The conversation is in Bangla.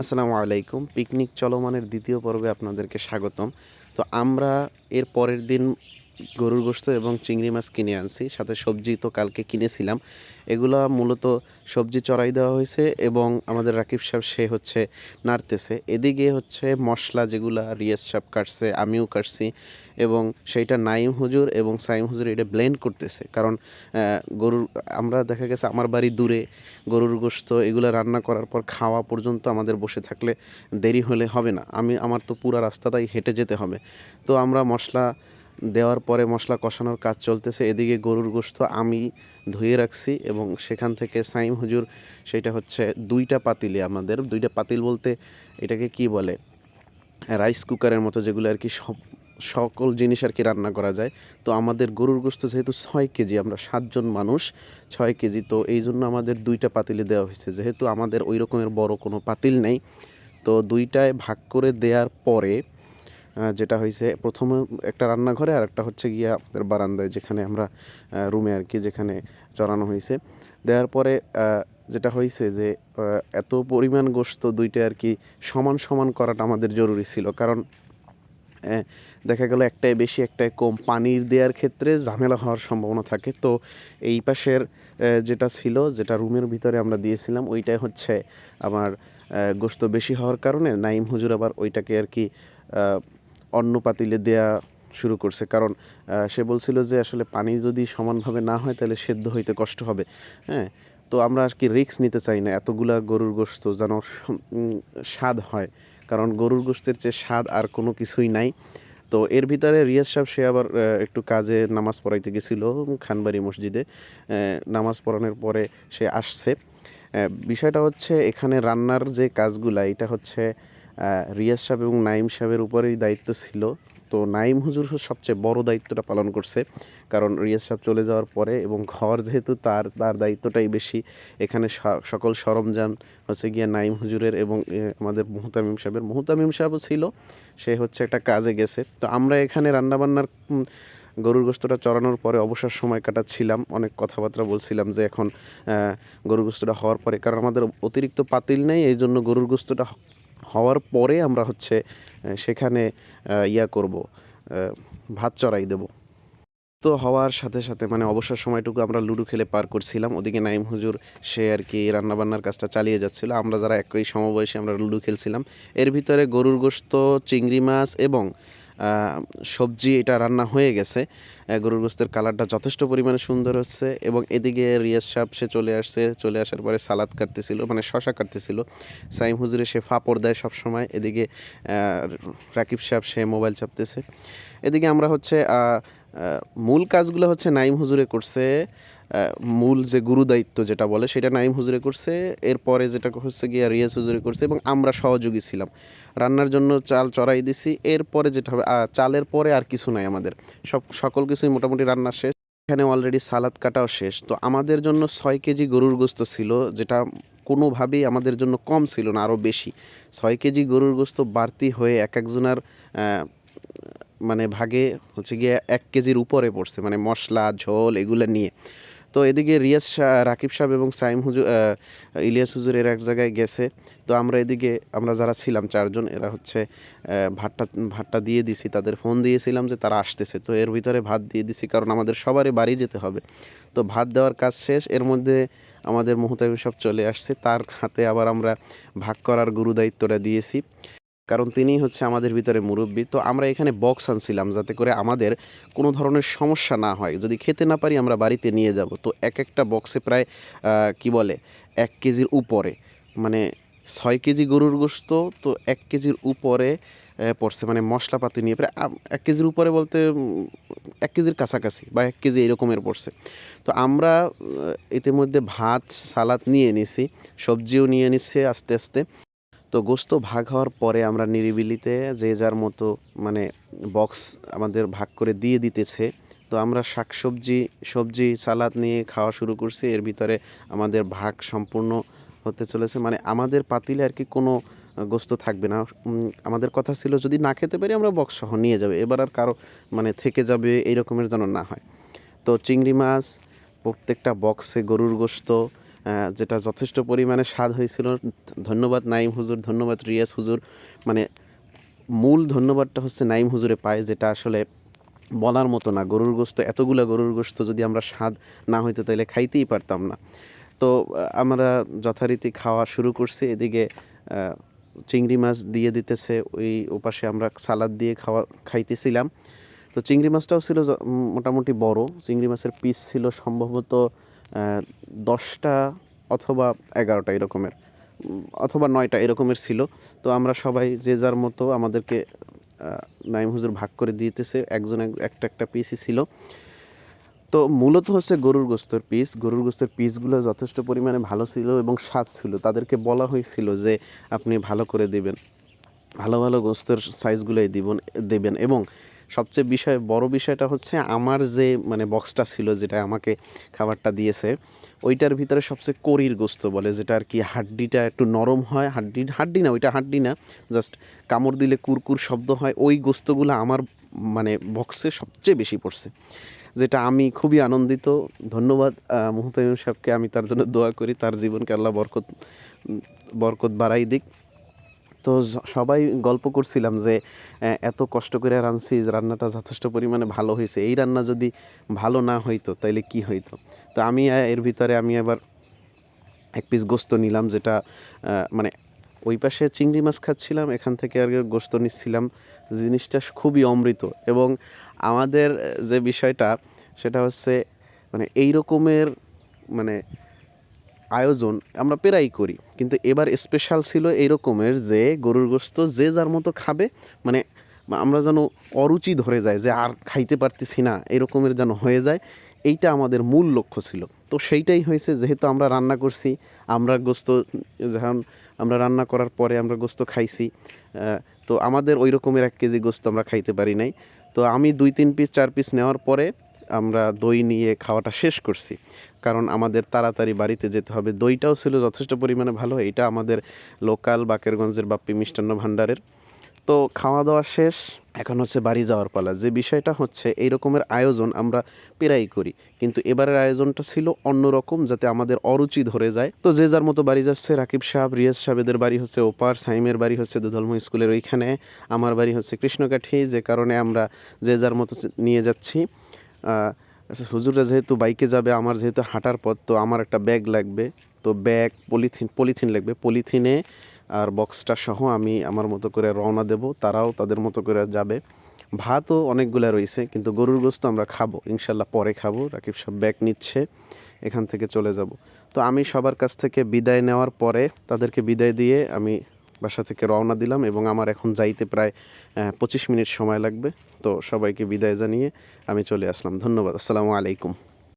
আসসালামু আলাইকুম। পিকনিক চলমানের দ্বিতীয় পর্বে আপনাদেরকে স্বাগতম। তো আমরা এর পরের দিন গরুর গোশত এবং চিংড়ি মাছ কিনে আনছি, সাথে সবজি তো কালকে কিনেছিলাম। এগুলো মূলত সবজি চড়াই দেওয়া হয়েছে এবং আমাদের রাকিব সাহেব, সে হচ্ছে নাড়তেছে। এদিকে হচ্ছে মশলা যেগুলা, রিয়াজ সাহেব কাটছে, আমিও কাটছি এবং সেইটা নাইম হুজুর এবং সাইম হুজুর এটা ব্লেন্ড করতেছে। কারণ গরুর, আমরা দেখা গেছে আমার বাড়ি দূরে, গরুর গোশত এগুলো রান্না করার পর খাওয়া পর্যন্ত আমাদের বসে থাকলে দেরি হলে হবে না। আমি, আমার তো পুরো রাস্তাটাই হেঁটে যেতে হবে। তো আমরা মশলা দেওয়ার পরে মশলা কষানোর কাজ চলতেছে। এদিকে গরুর গোশত আমি ধুয়ে রাখছি এবং সেখান থেকে সাইম হুজুর, সেটা হচ্ছে দুইটা পাতিলে আমাদের, দুইটা পাতিল বলতে এটাকে কি বলে? রাইস কুকারের মতো যেগুলো আর কি সব, সকল জিনিস আর কি রান্না করা যায়। তো আমাদের গরুর গোশত যেহেতু ছয় কেজি, আমরা সাতজন মানুষ, ছয় কেজি, তো এই জন্য আমাদের দুইটা পাতিলে দেওয়া হয়েছে। যেহেতু আমাদের ওই রকমের বড় কোনো পাতিল নেই, তো দুইটায় ভাগ করে দেওয়ার পরে যেটা হয়েছে প্রথমে একটা রান্নাঘরে আর একটা হচ্ছে গিয়া আমাদের বারান্দায়, যেখানে আমরা রুমে আর কি, যেখানে চড়ানো হয়েছে দেওয়ার পরে যেটা হয়েছে যে এত পরিমাণ গোস্ত দুইটা আর কি সমান সমান করাটা আমাদের জরুরি ছিল। কারণ দেখা গেল একটাই বেশি একটাই কম। পানির দেওয়ার ক্ষেত্রে ঝামেলা হওয়ার সম্ভাবনা থাকে। তো এই পাশের যেটা ছিল, যেটা রুমের ভিতরে আমরা দিয়েছিলাম ওইটাই হচ্ছে আমার গোশত বেশি হওয়ার কারণে নাইম হুজুর আবার ওইটাকে আর কি অন্য পাতিলে দেয়া শুরু করছে। কারণ সে বলছিল যে আসলে পানি যদি সমানভাবে না হয় তাহলে সেদ্ধ হইতে কষ্ট হবে। হ্যাঁ? তো আমরা আর কি রিস্ক নিতে চাই না। এতগুলা গরুর গোশত যেন স্বাদ হয়। কারণ গরুর গোশতের চেয়ে স্বাদ আর কোনো কিছুই নাই। তো এর ভিতরে রিয়াজ সাহেব, সে আবার একটু কাজে নামাজ পড়াইতে গেছিল খানবাড়ি মসজিদে। নামাজ পড়ানোর পরে সে আসছে। বিষয়টা হচ্ছে এখানে রান্নার যে কাজগুলা, এটা হচ্ছে রিয়াজ সাহেব এবং নাইম সাহেবের উপরেই দায়িত্ব ছিল। তো নাইম হুজুর সবচেয়ে বড় দায়িত্বটা পালন করছে। কারণ রিয়াজ সাহেব চলে যাওয়ার পরে এবং ঘর যেহেতু তার তার দায়িত্বটাই বেশি। এখানে সকল সরঞ্জাম হচ্ছে গিয়ে নাইম হুজুরের এবং আমাদের মুহতামিম সাহেবের। মুহতামিম সাহেবও ছিল, সে হচ্ছে একটা কাজে গেছে। তো আমরা এখানে রান্নাবান্নার গরুর গোস্তটা চড়ানোর পরে অবসর সময় কাটাচ্ছিলাম। অনেক কথাবার্তা বলছিলাম যে এখন গরুর গোস্তটা হওয়ার পরে। কারণ আমাদের অতিরিক্ত পাতিল নেই, এই জন্য গরুর গোস্তটা হওয়ার পরে আমরা হচ্ছে সেখানে ইয়া করব ভাত চড়াই দেব। তো হওয়ার সাথে সাথে মানে অবসর সময়টুকু আমরা লুডো খেলে পার করছিলাম। ওদিকে নাইম হুজুর, সে আর কি রান্নাবান্নার কাজটা চালিয়ে যাচ্ছিল। আমরা যারা একই সমবয়সী আমরা লুডু খেলছিলাম। এর ভিতরে গরুর গোস্ত চিংড়ি মাছ এবং সবজি এটা রান্না হয়ে গেছে। গরুর গোস্তের কালারটা যথেষ্ট পরিমাণে সুন্দর হচ্ছে এবং এদিকে রিয়াজ সাহেব, সে চলে আসছে। চলে আসার পরে সালাদ কাটতেছিল মানে শশা কাটতেছিল। সাইম হুজুরে সে ফাপড় দেয় সবসময়। এদিকে রাকিব সাহেব, সে মোবাইল চাপতেছে। এদিকে আমরা হচ্ছে মূল কাজগুলো হচ্ছে নাইম হুজুরে করছে। মূল যে গুরু দায়িত্ব যেটা বলে, সেটা নাইম হুজুরে করছে, এরপরে যেটা হচ্ছে গিয়া রিয়াজ হুজুরে করছে এবং আমরা সহযোগী ছিলাম। রান্নার জন্য চাল চড়াই দিছি, এরপরে যেটা হবে চালের পরে আর কিছু নাই আমাদের। সব, সকল কিছুই মোটামুটি রান্না শেষ। এখানে অলরেডি সালাদ কাটাও শেষ। তো আমাদের জন্য ছয় কেজি গরুর গোস্ত ছিল, যেটা কোনোভাবেই আমাদের জন্য কম ছিল না আরও বেশি। ছয় কেজি গরুর গোস্ত বাড়তি হয়ে এক একজনার মানে ভাগে হচ্ছে গিয়ে এক কেজির উপরে পড়ছে মানে মশলা, ঝোল এগুলো নিয়ে। তো এদিকে রিয়াজ রাকিব সাহেব এবং সাইম হুজুর ইলিয়াস হুজুর এর এক জায়গায় গেছে। তো আমরা এদিকে, আমরা যারা ছিলাম চারজন, এরা হচ্ছে ভাতটা ভাতটা দিয়ে দিছি, তাদের ফোন দিয়েছিলাম যে তারা আসতেছে। তো এর ভিতরে ভাত দিয়ে দিছি, কারণ আমাদের সবারই বাড়ি যেতে হবে। তো ভাত দেওয়ার কাজ শেষ, এর মধ্যে আমাদের মহতাবি সব চলে আসছে। তার হাতে আবার আমরা ভাগ করার গুরু দায়িত্বটা দিয়েছি। কারণ তিনিই হচ্ছে আমাদের ভিতরে মুরব্বী। তো আমরা এখানে বক্স আনছিলাম যাতে করে আমাদের কোনো ধরনের সমস্যা না হয়। যদি খেতে না পারি, আমরা বাড়িতে নিয়ে যাব। তো এক একটা বক্সে প্রায় কি বলে, এক কেজির উপরে মানে ছয় কেজি গরুর গোশত তো এক কেজির উপরে পড়ছে মানে মশলাপাতি নিয়ে প্রায় এক কেজির উপরে বলতে এক কেজির কাছাকাছি বা এক কেজি এরকমের পড়ছে। তো আমরা ইতিমধ্যে ভাত, সালাদ নিয়ে নিছি সবজিও নিয়ে নিচ্ছে আস্তে আস্তে। তো গোস্ত ভাগ হওয়ার পরে আমরা নিরিবিলিতে যে যার মতো মানে বক্স আমাদের ভাগ করে দিয়ে দিতেছে, তো আমরা শাকসবজি, সবজি, সালাদ নিয়ে খাওয়া শুরু করছি। এর ভিতরে আমাদের ভাগ সম্পূর্ণ হতে চলেছে। মানে আমাদের পাতিলে আর কি কোনো গোস্ত থাকবে না। আমাদের কথা ছিল যদি না খেতে পারি আমরা বক্স সহ নিয়ে যাবে। এবার আর কারও মানে থেকে যাবে এই রকমের যেন না হয়। তো চিংড়ি মাছ, প্রত্যেকটা বক্সে গরুর গোস্ত যেটা যথেষ্ট পরিমাণে স্বাদ হয়েছিল। ধন্যবাদ নাইম হুজুর, ধন্যবাদ রিয়াজ হুজুর। মানে মূল ধন্যবাদটা হচ্ছে নাইম হুজুরে পায়, যেটা আসলে বলার মতো না। গরুর গোস্ত, এতগুলো গরুর গোস্ত যদি আমরা স্বাদ না হইতো তাহলে খাইতেই পারতাম না। তো আমরা যথারীতি খাওয়া শুরু করছি। এদিকে চিংড়ি মাছ দিয়ে দিতেছে, ওই ওপাশে আমরা সালাদ দিয়ে খাওয়া, খাইতেছিলাম। তো, চিংড়ি মাছটাও ছিল মোটামুটি বড়। চিংড়ি মাছের পিস ছিল সম্ভবত দশটা অথবা এগারোটা এরকমের অথবা নয়টা এরকমের ছিল। তো আমরা সবাই যে যার মতো আমাদেরকে নাইম হুজুর ভাগ করে দিতেছে। একজন এক- একটা একটা পিসই ছিল। তো মূলত হচ্ছে গরুর গোস্তর পিস গরুর গোস্তের পিসগুলো যথেষ্ট পরিমাণে ভালো ছিল এবং স্বাদ ছিল। তাদেরকে বলা হয়েছিল যে, আপনি ভালো করে দিবেন। ভালো ভালো গোস্তের সাইজগুলোই দিবেন, দেবেন। এবং সবচেয়ে বিষয়, বড় বিষয়টা হচ্ছে আমার যে মানে বক্সটা ছিল যেটা আমাকে খাবারটা দিয়েছে, ওইটার ভিতরে সবচেয়ে করির গোস্ত বলে, যেটা আর কি হাড্ডিটা একটু নরম হয়, হাড্ডি হাড্ডি না, ওইটা হাড্ডি না জাস্ট কামড় দিলে কুরকুর শব্দ হয়, ওই গোস্তগুলো আমার মানে বক্সে সবচেয়ে বেশি পড়ছে, যেটা আমি খুবই আনন্দিত, ধন্যবাদ মুহতামিম সাহেবকে আমি তার জন্য দোয়া করি, তার জীবনকে আল্লাহ বরকত বরকত বাড়াই দিক। তো সবাই গল্প করছিলাম যে এত কষ্ট করে রাঁধছি রান্নাটা যথেষ্ট পরিমাণে ভালো হয়েছে। এই রান্না যদি ভালো না হইতো, তাইলে কি হইতো? তো আমি এর ভিতরে আমি আবার এক পিস গোস্ত নিলাম, যেটা মানে ওই পাশে চিংড়ি মাছ খাচ্ছিলাম, এখান থেকে আর গোস্ত নিচ্ছিলাম। জিনিসটা খুবই অমৃত এবং আমাদের যে বিষয়টা, সেটা হচ্ছে মানে এই রকমের মানে আয়োজন আমরা প্রায়ই করি। কিন্তু এবার স্পেশাল ছিল এই রকমের যে গরুর গোস্ত যে যার মতো খাবে মানে আমরা যেন অরুচি ধরে যায় যে আর খাইতে পারতেছি না এরকমের যেন হয়ে যায়, এইটা আমাদের মূল লক্ষ্য ছিল। তো সেইটাই হয়েছে, যেহেতু আমরা রান্না করছি, আমরা গোস্ত, যখন আমরা রান্না করার পরে আমরা গোস্ত খাইছি তো আমাদের ওই রকমের এক কেজি গোস্ত আমরা খাইতে পারি নাই। তো আমি দুই, তিন পিস চার পিস নেওয়ার পরে আমরা দই নিয়ে খাওয়াটা শেষ করছি। কারণ আমাদের তাড়াতাড়ি বাড়িতে যেতে হবে। দইটাও ছিল যথেষ্ট পরিমাণে ভালো, এটা আমাদের লোকাল বাকেরগঞ্জের বাপ্পি মিষ্টান্ন ভাণ্ডারের। তো খাওয়া দাওয়া শেষ, এখন হচ্ছে বাড়ি যাওয়ার পালা। যে বিষয়টা হচ্ছে, এই রকমের আয়োজন আমরা প্রায়ই করি। কিন্তু এবারের আয়োজনটা ছিল অন্যরকম, যাতে আমাদের অরুচি ধরে যায়। তো যে যার মতো বাড়ি যাচ্ছে, রাকিব সাহেব, রিয়াজ সাহেবেদের বাড়ি হচ্ছে ওপার, সাইমের বাড়ি হচ্ছে দুধলম স্কুলের ওইখানে, আমার বাড়ি হচ্ছে কৃষ্ণকাঠি, যে কারণে আমরা যে যার মতো নিয়ে যাচ্ছি। আচ্ছা হুজুররা যেহেতু বাইকে যাবে, আমার যেহেতু হাঁটার পথ, তো আমার একটা ব্যাগ লাগবে। তো ব্যাগ, পলিথিন পলিথিন লাগবে। পলিথিনে আর বক্সটা সহ আমি আমার মতো করে রওনা দেব। তারাও তাদের মতো করে যাবে। ভাতও অনেকগুলো রয়েছে, কিন্তু গরুর গোস্ত আমরা খাব। ইনশাল্লাহ পরে খাব। রাকিব সব ব্যাগ নিচ্ছে, এখান থেকে চলে যাব। তো আমি সবার কাছ থেকে বিদায় নেওয়ার পরে তাদেরকে বিদায় দিয়ে আমি বাসা থেকে রওনা দিলাম এবং আমার এখন যাইতে প্রায় পঁচিশ মিনিট সময় লাগবে। তো সবাইকে বিদায় জানিয়ে আমি চলে আসলাম। ধন্যবাদ। আসসালামু আলাইকুম।